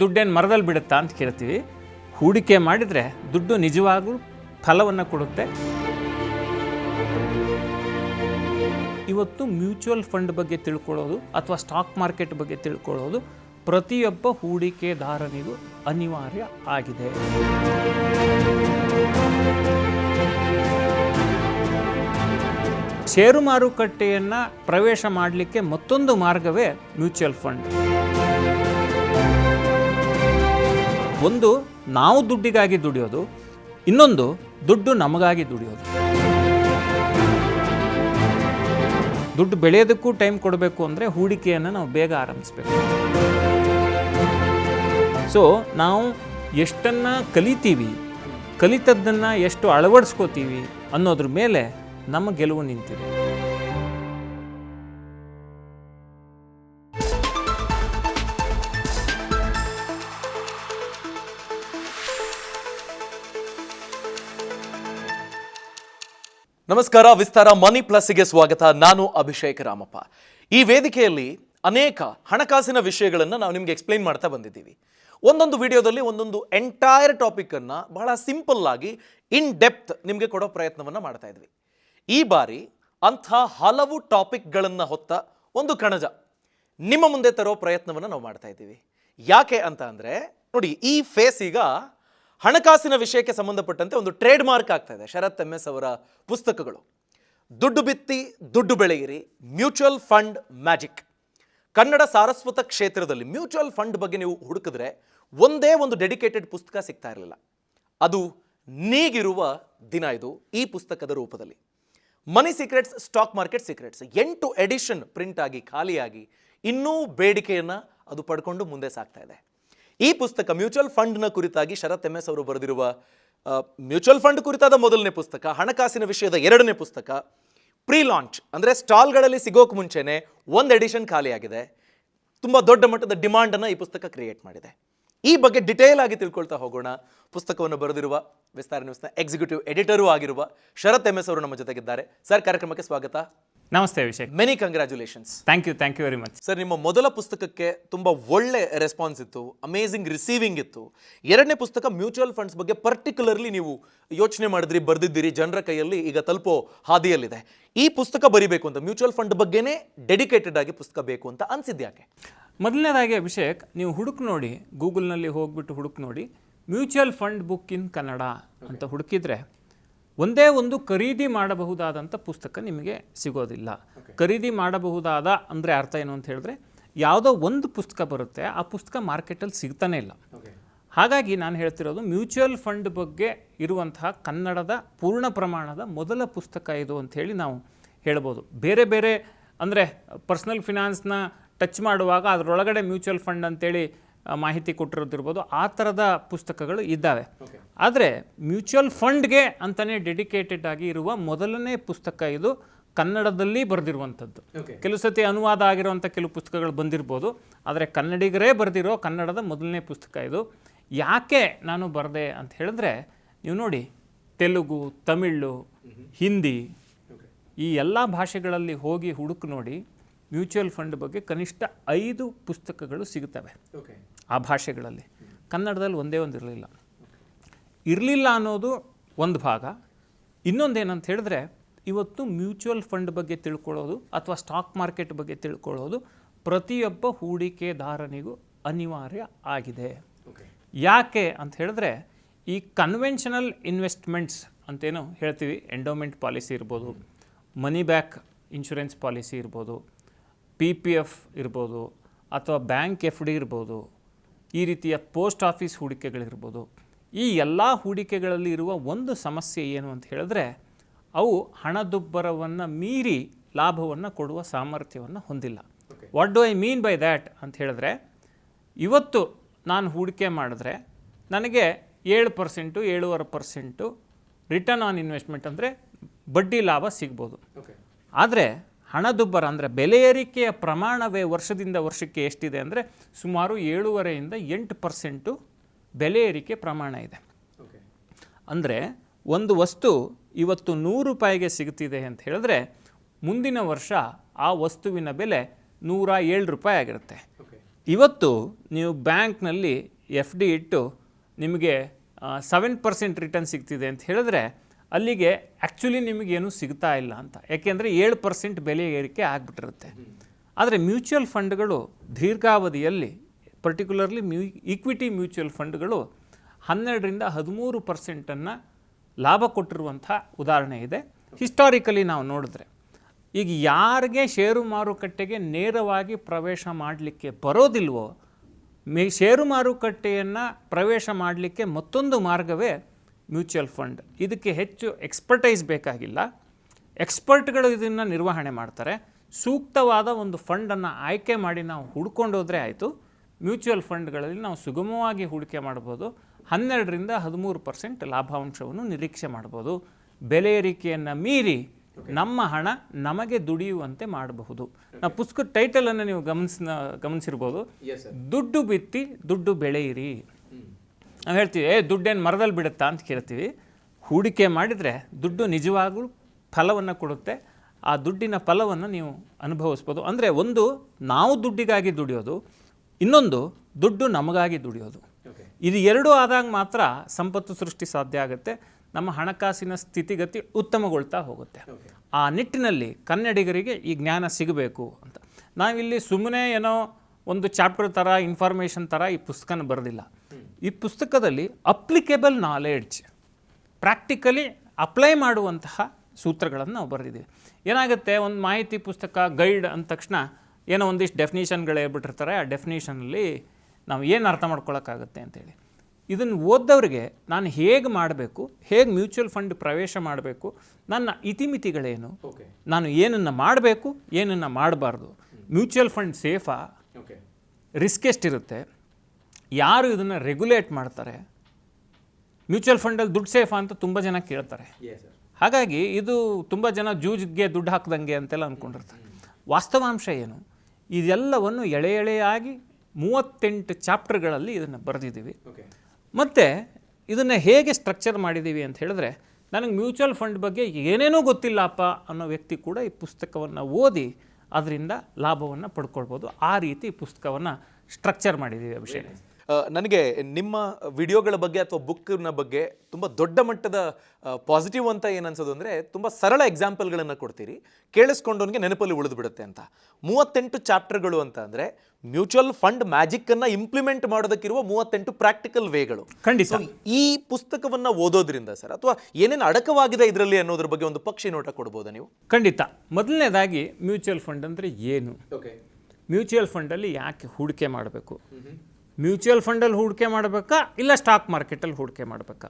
ದುಡ್ಡೇನು ಮರದಲ್ಲಿ ಬಿಡುತ್ತಾ ಅಂತ ಕೇಳ್ತೀವಿ. ಹೂಡಿಕೆ ಮಾಡಿದರೆ ದುಡ್ಡು ನಿಜವಾಗೂ ಫಲವನ್ನು ಕೊಡುತ್ತೆ. ಇವತ್ತು ಮ್ಯೂಚುವಲ್ ಫಂಡ್ ಬಗ್ಗೆ ತಿಳ್ಕೊಳ್ಳೋದು ಅಥವಾ ಸ್ಟಾಕ್ ಮಾರ್ಕೆಟ್ ಬಗ್ಗೆ ತಿಳ್ಕೊಳ್ಳೋದು ಪ್ರತಿಯೊಬ್ಬ ಹೂಡಿಕೆದಾರನಿಗೂ ಅನಿವಾರ್ಯ ಆಗಿದೆ. ಷೇರು ಮಾರುಕಟ್ಟೆಯನ್ನು ಪ್ರವೇಶ ಮಾಡಲಿಕ್ಕೆ ಮತ್ತೊಂದು ಮಾರ್ಗವೇ ಮ್ಯೂಚುವಲ್ ಫಂಡ್. ಒಂದು ನಾವು ದುಡ್ಡಿಗಾಗಿ ದುಡಿಯೋದು, ಇನ್ನೊಂದು ದುಡ್ಡು ನಮಗಾಗಿ ದುಡಿಯೋದು. ದುಡ್ಡು ಬೆಳೆಯೋದಕ್ಕೂ ಟೈಮ್ ಕೊಡಬೇಕು ಅಂದರೆ ಹೂಡಿಕೆಯನ್ನು ನಾವು ಬೇಗ ಆರಂಭಿಸ್ಬೇಕು. ಸೊ ನಾವು ಎಷ್ಟನ್ನು ಕಲಿತೀವಿ, ಕಲಿತದ್ದನ್ನು ಎಷ್ಟು ಅಳವಡಿಸ್ಕೋತೀವಿ ಅನ್ನೋದ್ರ ಮೇಲೆ ನಮ್ಮ ಗೆಲುವು ನಿಂತಿದೆ. ನಮಸ್ಕಾರ, ವಿಸ್ತಾರ, ಮನಿ ಪ್ಲಸ್ಗೆ ಸ್ವಾಗತ. ನಾನು ಅಭಿಷೇಕ್ ರಾಮಪ್ಪ. ಈ ವೇದಿಕೆಯಲ್ಲಿ ಅನೇಕ ಹಣಕಾಸಿನ ವಿಷಯಗಳನ್ನು ನಾವು ನಿಮಗೆ ಎಕ್ಸ್ಪ್ಲೈನ್ ಮಾಡ್ತಾ ಬಂದಿದ್ದೀವಿ. ಒಂದೊಂದು ವಿಡಿಯೋದಲ್ಲಿ ಒಂದೊಂದು ಎಂಟೈರ್ ಟಾಪಿಕನ್ನು ಬಹಳ ಸಿಂಪಲ್ ಆಗಿ ಇನ್ ಡೆಪ್ತ್ ನಿಮಗೆ ಕೊಡೋ ಪ್ರಯತ್ನವನ್ನು ಮಾಡ್ತಾ ಇದ್ವಿ. ಈ ಬಾರಿ ಅಂಥ ಹಲವು ಟಾಪಿಕ್ಗಳನ್ನು ಹೊತ್ತ ಒಂದು ಕಣಜ. ನಿಮ್ಮ ಮುಂದೆ ತರೋ ಪ್ರಯತ್ನವನ್ನು ನಾವು ಮಾಡ್ತಾ ಇದ್ದೀವಿ. ಯಾಕೆ ಅಂತ ಅಂದರೆ, ನೋಡಿ, ಈ ಫೇಸ್ ಈಗ ಹಣಕಾಸಿನ ವಿಷಯಕ್ಕೆ ಸಂಬಂಧಪಟ್ಟಂತೆ ಒಂದು ಟ್ರೇಡ್ ಮಾರ್ಕ್ ಆಗ್ತಾ ಇದೆ. ಶರತ್ ಎಂ ಎಸ್ ಅವರ ಪುಸ್ತಕಗಳು. ದುಡ್ಡು ಬಿತ್ತಿ, ದುಡ್ಡು ಬೆಳೆಯಿರಿ ಮ್ಯೂಚುವಲ್ ಫಂಡ್ ಮ್ಯಾಜಿಕ್ ಕನ್ನಡ ಸಾರಸ್ವತ ಕ್ಷೇತ್ರದಲ್ಲಿ ಮ್ಯೂಚುವಲ್ ಫಂಡ್ ಬಗ್ಗೆ ನೀವು ಹುಡುಕಿದ್ರೆ ಒಂದೇ ಒಂದು ಡೆಡಿಕೇಟೆಡ್ ಪುಸ್ತಕ ಸಿಗ್ತಾ ಇರಲಿಲ್ಲ. ಅದು ನೀಗಿರುವ ದಿನ ಇದು ಈ ಪುಸ್ತಕದ ರೂಪದಲ್ಲಿ. Money secrets stock market secrets ಎಂಟು ಎಡಿಷನ್ ಪ್ರಿಂಟ್ ಆಗಿ, ಖಾಲಿಯಾಗಿ ಇನ್ನೂ ಬೇಡಿಕೆಯನ್ನು ಅದು ಪಡ್ಕೊಂಡು ಮುಂದೆ ಸಾಗ್ತಾ ಇದೆ. ಈ ಪುಸ್ತಕ ಮ್ಯೂಚುವಲ್ ಫಂಡ್ನ ಕುರಿತಾಗಿ ಶರತ್ ಎಂ ಅವರು ಬರೆದಿರುವ ಮ್ಯೂಚುವಲ್ ಫಂಡ್ ಕುರಿತಾದ ಮೊದಲನೇ ಪುಸ್ತಕ, ಹಣಕಾಸಿನ ವಿಷಯದ ಎರಡನೇ ಪುಸ್ತಕ ಪ್ರೀ ಲಾಂಚ್ ಅಂದರೆ ಸ್ಟಾಲ್ಗಳಲ್ಲಿ ಸಿಗೋಕೆ ಮುಂಚೆನೆ ಒಂದು ಎಡಿಷನ್ ಖಾಲಿಯಾಗಿದೆ. ತುಂಬ ದೊಡ್ಡ ಮಟ್ಟದ ಡಿಮಾಂಡನ್ನು ಈ ಪುಸ್ತಕ ಕ್ರಿಯೇಟ್ ಮಾಡಿದೆ. ಈ ಬಗ್ಗೆ ಡಿಟೇಲ್ ಆಗಿ ತಿಳ್ಕೊಳ್ತಾ ಹೋಗೋಣ. ಪುಸ್ತಕವನ್ನು ಬರೆದಿರುವ, ವಿಸ್ತಾರ ನ್ಯೂಸ್ನ ಎಕ್ಸಿಕ್ಯೂಟಿವ್ ಎಡಿಟರೂ ಆಗಿರುವ ಶರತ್ ಎಂ ಅವರು ನಮ್ಮ ಜೊತೆಗಿದ್ದಾರೆ. ಸರ್, ಕಾರ್ಯಕ್ರಮಕ್ಕೆ ಸ್ವಾಗತ. ನಮಸ್ತೆ Abhishek. Many congratulations thank you thank you very much sir ನಿಮ್ಮ ಮೊದಲ ಪುಸ್ತಕಕ್ಕೆ ತುಂಬ ಒಳ್ಳೆ ರೆಸ್ಪಾನ್ಸ್ ಇತ್ತು ಅಮೇಝಿಂಗ್ ರಿಸೀವಿಂಗ್ ಇತ್ತು. ಎರಡನೇ ಪುಸ್ತಕ ಮ್ಯೂಚುವಲ್ ಫಂಡ್ಸ್ ಬಗ್ಗೆ ಪರ್ಟಿಕ್ಯುಲರ್ಲಿ ನೀವು ಯೋಚನೆ ಮಾಡಿದ್ರಿ ಬರೆದಿದ್ದೀರಿ ಜನರ ಕೈಯಲ್ಲಿ ಈಗ ತಲುಪೋ ಹಾದಿಯಲ್ಲಿದೆ. ಈ ಪುಸ್ತಕ ಬರಿಬೇಕು ಅಂತ ಮ್ಯೂಚುವಲ್ ಫಂಡ್ ಬಗ್ಗೆನೇ ಡೆಡಿಕೇಟೆಡ್ ಆಗಿ ಪುಸ್ತಕ ಬೇಕು ಅಂತ ಅನ್ಸಿದ್ಯಾಕೆ ಮೊದಲನೇದಾಗಿ ಅಭಿಷೇಕ್ ನೀವು ಹುಡುಕ್ ನೋಡಿ ಗೂಗಲ್ನಲ್ಲಿ ಹೋಗ್ಬಿಟ್ಟು ಹುಡುಕ್ ನೋಡಿ mutual fund book in Kannada ಅಂತ ಹುಡುಕಿದ್ರೆ ಒಂದೇ ಒಂದು ಖರೀದಿ ಮಾಡಬಹುದಾದಂಥ ಪುಸ್ತಕ ನಿಮಗೆ ಸಿಗೋದಿಲ್ಲ. ಖರೀದಿ ಮಾಡಬಹುದಾದ ಅಂದರೆ ಅರ್ಥ ಏನು ಅಂತ ಹೇಳಿದ್ರೆ ಯಾವುದೋ ಒಂದು ಪುಸ್ತಕ ಬರುತ್ತೆ ಆ ಪುಸ್ತಕ ಮಾರ್ಕೆಟಲ್ಲಿ ಸಿಗ್ತಾನೆ ಇಲ್ಲ. ಹಾಗಾಗಿ ನಾನು ಹೇಳ್ತಿರೋದು ಮ್ಯೂಚುವಲ್ ಫಂಡ್ ಬಗ್ಗೆ ಇರುವಂತಹ ಕನ್ನಡದ ಪೂರ್ಣ ಪ್ರಮಾಣದ ಮೊದಲ ಪುಸ್ತಕ ಇದು ಅಂಥೇಳಿ ನಾವು ಹೇಳ್ಬೋದು. ಬೇರೆ ಬೇರೆ ಅಂದರೆ ಪರ್ಸ್ನಲ್ ಫಿನಾನ್ಸ್ನ ಟಚ್ ಮಾಡುವಾಗ ಅದರೊಳಗಡೆ ಮ್ಯೂಚುವಲ್ ಫಂಡ್ ಅಂತೇಳಿ ಮಾಹಿತಿ ಕೊಟ್ಟಿರೋದಿರ್ಬೋದು. ಆ ಥರದ ಪುಸ್ತಕಗಳು ಇದ್ದಾವೆ. ಆದರೆ ಮ್ಯೂಚುವಲ್ ಫಂಡ್ಗೆ ಅಂತಲೇ ಡೆಡಿಕೇಟೆಡ್ ಆಗಿ ಇರುವ ಮೊದಲನೇ ಪುಸ್ತಕ ಇದು ಕನ್ನಡದಲ್ಲಿ ಬರೆದಿರುವಂಥದ್ದು. ಕೆಲವು ಸತಿ ಅನುವಾದ ಆಗಿರುವಂಥ ಕೆಲವು ಪುಸ್ತಕಗಳು ಬಂದಿರ್ಬೋದು. ಆದರೆ ಕನ್ನಡಿಗರೇ ಬರೆದಿರೋ ಕನ್ನಡದ ಮೊದಲನೇ ಪುಸ್ತಕ ಇದು. ಯಾಕೆ ನಾನು ಬರೆದೆ ಅಂತ ಹೇಳಿದ್ರೆ ನೀವು ನೋಡಿ ತೆಲುಗು ತಮಿಳು ಹಿಂದಿ ಈ ಎಲ್ಲ ಭಾಷೆಗಳಲ್ಲಿ ಹೋಗಿ ಹುಡುಕು ನೋಡಿ ಮ್ಯೂಚುವಲ್ ಫಂಡ್ ಬಗ್ಗೆ ಕನಿಷ್ಠ ಐದು ಪುಸ್ತಕಗಳು ಸಿಗುತ್ತವೆ. ಆ ಭಾಷೆಗಳಲ್ಲಿ. ಕನ್ನಡದಲ್ಲಿ ಒಂದೇ ಒಂದು ಇರಲಿಲ್ಲ. ಇರಲಿಲ್ಲ ಅನ್ನೋದು ಒಂದು ಭಾಗ. ಇನ್ನೊಂದೇನಂತ ಹೇಳಿದ್ರೆ, ಇವತ್ತು ಮ್ಯೂಚುವಲ್ ಫಂಡ್ ಬಗ್ಗೆ ತಿಳ್ಕೊಳ್ಳೋದು ಅಥವಾ ಸ್ಟಾಕ್ ಮಾರ್ಕೆಟ್ ಬಗ್ಗೆ ತಿಳ್ಕೊಳ್ಳೋದು ಪ್ರತಿಯೊಬ್ಬ ಹೂಡಿಕೆದಾರನಿಗೂ ಅನಿವಾರ್ಯ ಆಗಿದೆ. ಯಾಕೆ ಅಂತ ಹೇಳಿದ್ರೆ, ಈ ಕನ್ವೆನ್ಷನಲ್ ಇನ್ವೆಸ್ಟ್ಮೆಂಟ್ಸ್ ಅಂತೇನು ಹೇಳ್ತೀವಿ ಎಂಡೋಮೆಂಟ್ ಪಾಲಿಸಿ ಇರ್ಬೋದು ಮನಿ ಬ್ಯಾಕ್ ಇನ್ಶೂರೆನ್ಸ್ ಪಾಲಿಸಿ ಇರ್ಬೋದು ಪಿ ಪಿ ಎಫ್ ಇರ್ಬೋದು, ಅಥವಾ ಬ್ಯಾಂಕ್ ಎಫ್ ಡಿ ಇರ್ಬೋದು ಈ ರೀತಿಯ ಪೋಸ್ಟ್ ಆಫೀಸ್ ಹೂಡಿಕೆಗಳಿರ್ಬೋದು. ಈ ಎಲ್ಲ ಹೂಡಿಕೆಗಳಲ್ಲಿ ಇರುವ ಒಂದು ಸಮಸ್ಯೆ ಏನು ಅಂತ ಹೇಳಿದ್ರೆ ಅವು ಹಣದುಬ್ಬರವನ್ನು ಮೀರಿ ಲಾಭವನ್ನು ಕೊಡುವ ಸಾಮರ್ಥ್ಯವನ್ನು ಹೊಂದಿಲ್ಲ. What do I mean by that ಅಂತ ಹೇಳಿದ್ರೆ ಇವತ್ತು ನಾನು ಹೂಡಿಕೆ ಮಾಡಿದ್ರೆ ನನಗೆ ಏಳು ಪರ್ಸೆಂಟು ಏಳುವರೆ ಪರ್ಸೆಂಟು ರಿಟರ್ನ್ ಆನ್ ಇನ್ವೆಸ್ಟ್ಮೆಂಟ್ ಅಂದರೆ ಬಡ್ಡಿ ಲಾಭ ಸಿಗ್ಬೋದು. ಆದರೆ ಹಣದುಬ್ಬರ ಅಂದರೆ ಬೆಲೆ ಏರಿಕೆಯ ಪ್ರಮಾಣವೇ ವರ್ಷದಿಂದ ವರ್ಷಕ್ಕೆ ಎಷ್ಟಿದೆ ಅಂದರೆ ಸುಮಾರು ಏಳುವರೆಯಿಂದ ಎಂಟು ಪರ್ಸೆಂಟು ಬೆಲೆ ಏರಿಕೆ ಪ್ರಮಾಣ ಇದೆ. ಅಂದರೆ ಒಂದು ವಸ್ತು ಇವತ್ತು ನೂರು ರೂಪಾಯಿಗೆ ಸಿಗುತ್ತಿದೆ ಅಂತ ಹೇಳಿದ್ರೆ ಮುಂದಿನ ವರ್ಷ ಆ ವಸ್ತುವಿನ ಬೆಲೆ ನೂರ ಏಳು ರೂಪಾಯಿ ಆಗಿರುತ್ತೆ. ಇವತ್ತು ನೀವು ಬ್ಯಾಂಕ್ನಲ್ಲಿ ಎಫ್ ಡಿ ಇಟ್ಟು ನಿಮಗೆ ಸೆವೆನ್ ಪರ್ಸೆಂಟ್ ರಿಟರ್ನ್ ಸಿಗ್ತಿದೆ ಅಂತ ಹೇಳಿದ್ರೆ ಅಲ್ಲಿಗೆ ಆ್ಯಕ್ಚುಲಿ ನಿಮಗೇನು ಸಿಗ್ತಾ ಇಲ್ಲ ಅಂತ. ಯಾಕೆಂದರೆ ಏಳು ಪರ್ಸೆಂಟ್ ಬೆಲೆ ಏರಿಕೆ ಆಗಿಬಿಟ್ಟಿರುತ್ತೆ. ಆದರೆ ಮ್ಯೂಚುವಲ್ ಫಂಡ್ಗಳು ದೀರ್ಘಾವಧಿಯಲ್ಲಿ ಪರ್ಟಿಕ್ಯುಲರ್ಲಿ ಮ್ಯೂ ಈಕ್ವಿಟಿ ಮ್ಯೂಚುವಲ್ ಫಂಡ್ಗಳು ಹನ್ನೆರಡರಿಂದ ಹದಿಮೂರು ಪರ್ಸೆಂಟನ್ನು ಲಾಭ ಕೊಟ್ಟಿರುವಂಥ ಉದಾಹರಣೆ ಇದೆ. ಹಿಸ್ಟಾರಿಕಲಿ ನಾವು ನೋಡಿದ್ರೆ, ಈಗ ಯಾರಿಗೆ ಷೇರು ಮಾರುಕಟ್ಟೆಗೆ ನೇರವಾಗಿ ಪ್ರವೇಶ ಮಾಡಲಿಕ್ಕೆ ಬರೋದಿಲ್ವೋ, ಮೇ, ಷೇರು ಮಾರುಕಟ್ಟೆಯನ್ನು ಪ್ರವೇಶ ಮಾಡಲಿಕ್ಕೆ ಮತ್ತೊಂದು ಮಾರ್ಗವೇ ಮ್ಯೂಚುವಲ್ ಫಂಡ್. ಇದಕ್ಕೆ ಹೆಚ್ಚು ಎಕ್ಸ್ಪರ್ಟೈಸ್ ಬೇಕಾಗಿಲ್ಲ. ಎಕ್ಸ್ಪರ್ಟ್ಗಳು ಇದನ್ನು ನಿರ್ವಹಣೆ ಮಾಡ್ತಾರೆ. ಸೂಕ್ತವಾದ ಒಂದು ಫಂಡನ್ನು ಆಯ್ಕೆ ಮಾಡಿ ನಾವು ಹುಡ್ಕೊಂಡು ಹೋದರೆ ಆಯಿತು. ಮ್ಯೂಚುವಲ್ ಫಂಡ್ಗಳಲ್ಲಿ ನಾವು ಸುಗಮವಾಗಿ ಹೂಡಿಕೆ ಮಾಡ್ಬೋದು. ಹನ್ನೆರಡರಿಂದ ಹದಿಮೂರು ಪರ್ಸೆಂಟ್ ಲಾಭಾಂಶವನ್ನು ನಿರೀಕ್ಷೆ ಮಾಡ್ಬೋದು. ಬೆಲೆ ಏರಿಕೆಯನ್ನು ಮೀರಿ ನಮ್ಮ ಹಣ ನಮಗೆ ದುಡಿಯುವಂತೆ ಮಾಡಬಹುದು. ನಾವು ಪುಸ್ತಕದ ಟೈಟಲನ್ನು ನೀವು ಗಮನಿಸ್ ಗಮನಿಸಿರ್ಬೋದು. ದುಡ್ಡು ಬಿತ್ತಿ ದುಡ್ಡು ಬೆಳೆಯಿರಿ. ನಾವು ಹೇಳ್ತೀವಿ ಏ ದುಡ್ಡೇನು ಮರದಲ್ಲಿ ಬಿಡುತ್ತಾ? ಅಂತ ಕೇಳ್ತೀವಿ. ಹೂಡಿಕೆ ಮಾಡಿದರೆ ದುಡ್ಡು ನಿಜವಾಗ್ಲೂ ಫಲವನ್ನು ಕೊಡುತ್ತೆ. ಆ ದುಡ್ಡಿನ ಫಲವನ್ನು ನೀವು ಅನುಭವಿಸ್ಬೋದು. ಅಂದರೆ ಒಂದು ನಾವು ದುಡ್ಡಿಗಾಗಿ ದುಡಿಯೋದು. ಇನ್ನೊಂದು ದುಡ್ಡು ನಮಗಾಗಿ ದುಡಿಯೋದು. ಇದು ಎರಡೂ ಆದಾಗ ಮಾತ್ರ ಸಂಪತ್ತು ಸೃಷ್ಟಿ ಸಾಧ್ಯ ಆಗುತ್ತೆ. ನಮ್ಮ ಹಣಕಾಸಿನ ಸ್ಥಿತಿಗತಿ ಉತ್ತಮಗೊಳ್ತಾ ಹೋಗುತ್ತೆ. ಆ ನಿಟ್ಟಿನಲ್ಲಿ ಕನ್ನಡಿಗರಿಗೆ ಈ ಜ್ಞಾನ ಸಿಗಬೇಕು ಅಂತ. ನಾವಿಲ್ಲಿ ಸುಮ್ಮನೆ ಏನೋ ಒಂದು ಚಾಪ್ಟರ್ ಥರ ಇನ್ಫಾರ್ಮೇಷನ್ ಥರ ಈ ಪುಸ್ತಕನ ಬರೆದಿಲ್ಲ. ಈ ಪುಸ್ತಕದಲ್ಲಿ ಅಪ್ಲಿಕೇಬಲ್ ನಾಲೆಡ್ಜ್ ಪ್ರಾಕ್ಟಿಕಲಿ ಅಪ್ಲೈ ಮಾಡುವಂತಹ ಸೂತ್ರಗಳನ್ನು ನಾವು ಬರೆದಿದ್ದೀವಿ. ಏನಾಗುತ್ತೆ? ಒಂದು ಮಾಹಿತಿ ಪುಸ್ತಕ ಗೈಡ್ ಅಂದ ತಕ್ಷಣ ಏನೋ ಒಂದಿಷ್ಟು ಡೆಫಿನೇಷನ್ಗಳು ಹೇಳ್ಬಿಟ್ಟಿರ್ತಾರೆ. ಆ ಡೆಫಿನೇಷನಲ್ಲಿ ನಾವು ಏನು ಅರ್ಥ ಮಾಡ್ಕೊಳ್ಳೋಕ್ಕಾಗುತ್ತೆ ಅಂತೇಳಿ. ಇದನ್ನು ಓದ್ದವ್ರಿಗೆ ನಾನು ಹೇಗೆ ಮಾಡಬೇಕು? ಹೇಗೆ ಮ್ಯೂಚುವಲ್ ಫಂಡ್ ಪ್ರವೇಶ ಮಾಡಬೇಕು? ನನ್ನ ಇತಿಮಿತಿಗಳೇನು? ನಾನು ಏನನ್ನು ಮಾಡಬೇಕು? ಏನನ್ನು ಮಾಡಬಾರ್ದು? ಮ್ಯೂಚುವಲ್ ಫಂಡ್ ಸೇಫಾ ರಿಸ್ಕ್ ಎಷ್ಟಿರುತ್ತೆ? ಯಾರು ಇದನ್ನು ರೆಗ್ಯುಲೇಟ್ ಮಾಡ್ತಾರೆ? ಮ್ಯೂಚುವಲ್ ಫಂಡಲ್ಲಿ ದುಡ್ಡು ಸೇಫ್ ಅಂತ ತುಂಬ ಜನ ಕೇಳ್ತಾರೆ. ಹಾಗಾಗಿ ಇದು ತುಂಬ ಜನ ಜೂಜ್ಗೆ ದುಡ್ಡು ಹಾಕ್ದಂಗೆ ಅಂತೆಲ್ಲ ಅಂದ್ಕೊಂಡಿರ್ತಾರೆ ವಾಸ್ತವಾಂಶ ಏನು? ಇದೆಲ್ಲವನ್ನು ಎಳೆ ಎಳೆಯಾಗಿ ಮೂವತ್ತೆಂಟು ಚಾಪ್ಟರ್ಗಳಲ್ಲಿ ಇದನ್ನು ಬರೆದಿದ್ದೀವಿ. ಮತ್ತು ಇದನ್ನು ಹೇಗೆ ಸ್ಟ್ರಕ್ಚರ್ ಮಾಡಿದ್ದೀವಿ ಅಂತ ಹೇಳಿದ್ರೆ ನನಗೆ ಮ್ಯೂಚುವಲ್ ಫಂಡ್ ಬಗ್ಗೆ ಏನೇನೂ ಗೊತ್ತಿಲ್ಲಪ್ಪ ಅನ್ನೋ ವ್ಯಕ್ತಿ ಕೂಡ ಈ ಪುಸ್ತಕವನ್ನು ಓದಿ ಅದರಿಂದ ಲಾಭವನ್ನು ಪಡ್ಕೊಳ್ಬೋದು. ಆ ರೀತಿ ಪುಸ್ತಕವನ್ನು ಸ್ಟ್ರಕ್ಚರ್ ಮಾಡಿದ್ದೀವಿ ಅಭಿಷೇಕ್. ನನಗೆ ನಿಮ್ಮ ವಿಡಿಯೋಗಳ ಬಗ್ಗೆ ಅಥವಾ ಬುಕ್ನ ಬಗ್ಗೆ ತುಂಬ ದೊಡ್ಡ ಮಟ್ಟದ ಪಾಸಿಟಿವ್ ಅಂತ ಏನು ಅನ್ಸೋದು ಅಂದರೆ ತುಂಬ ಸರಳ ಎಕ್ಸಾಂಪಲ್ಗಳನ್ನು ಕೊಡ್ತೀರಿ. ಕೇಳಿಸ್ಕೊಂಡವನಿಗೆ ನೆನಪಲ್ಲಿ ಉಳಿದು ಬಿಡುತ್ತೆ ಅಂತ. ಮೂವತ್ತೆಂಟು ಚಾಪ್ಟರ್ಗಳು ಅಂತ ಅಂದರೆ ಮ್ಯೂಚುವಲ್ ಫಂಡ್ ಮ್ಯಾಜಿಕ್ಕನ್ನು ಇಂಪ್ಲಿಮೆಂಟ್ ಮಾಡೋದಕ್ಕಿರುವ ಮೂವತ್ತೆಂಟು ಪ್ರಾಕ್ಟಿಕಲ್ ವೇಗಳು ಖಂಡಿತ. ಈ ಪುಸ್ತಕವನ್ನು ಓದೋದ್ರಿಂದ ಸರ್ ಅಥವಾ ಏನೇನು ಅಡಕವಾಗಿದೆ ಇದರಲ್ಲಿ ಅನ್ನೋದ್ರ ಬಗ್ಗೆ ಒಂದು ಪಕ್ಷಿ ನೋಟ ಕೊಡ್ಬೋದಾ ನೀವು? ಖಂಡಿತ. ಮೊದಲನೇದಾಗಿ ಮ್ಯೂಚುವಲ್ ಫಂಡ್ ಅಂದರೆ ಏನು? ಓಕೆ ಮ್ಯೂಚುವಲ್ ಫಂಡಲ್ಲಿ ಯಾಕೆ ಹೂಡಿಕೆ ಮಾಡಬೇಕು? ಮ್ಯೂಚುವಲ್ ಫಂಡಲ್ಲಿ ಹೂಡಿಕೆ ಮಾಡಬೇಕಾ ಇಲ್ಲ ಸ್ಟಾಕ್ ಮಾರ್ಕೆಟಲ್ಲಿ ಹೂಡಿಕೆ ಮಾಡಬೇಕಾ?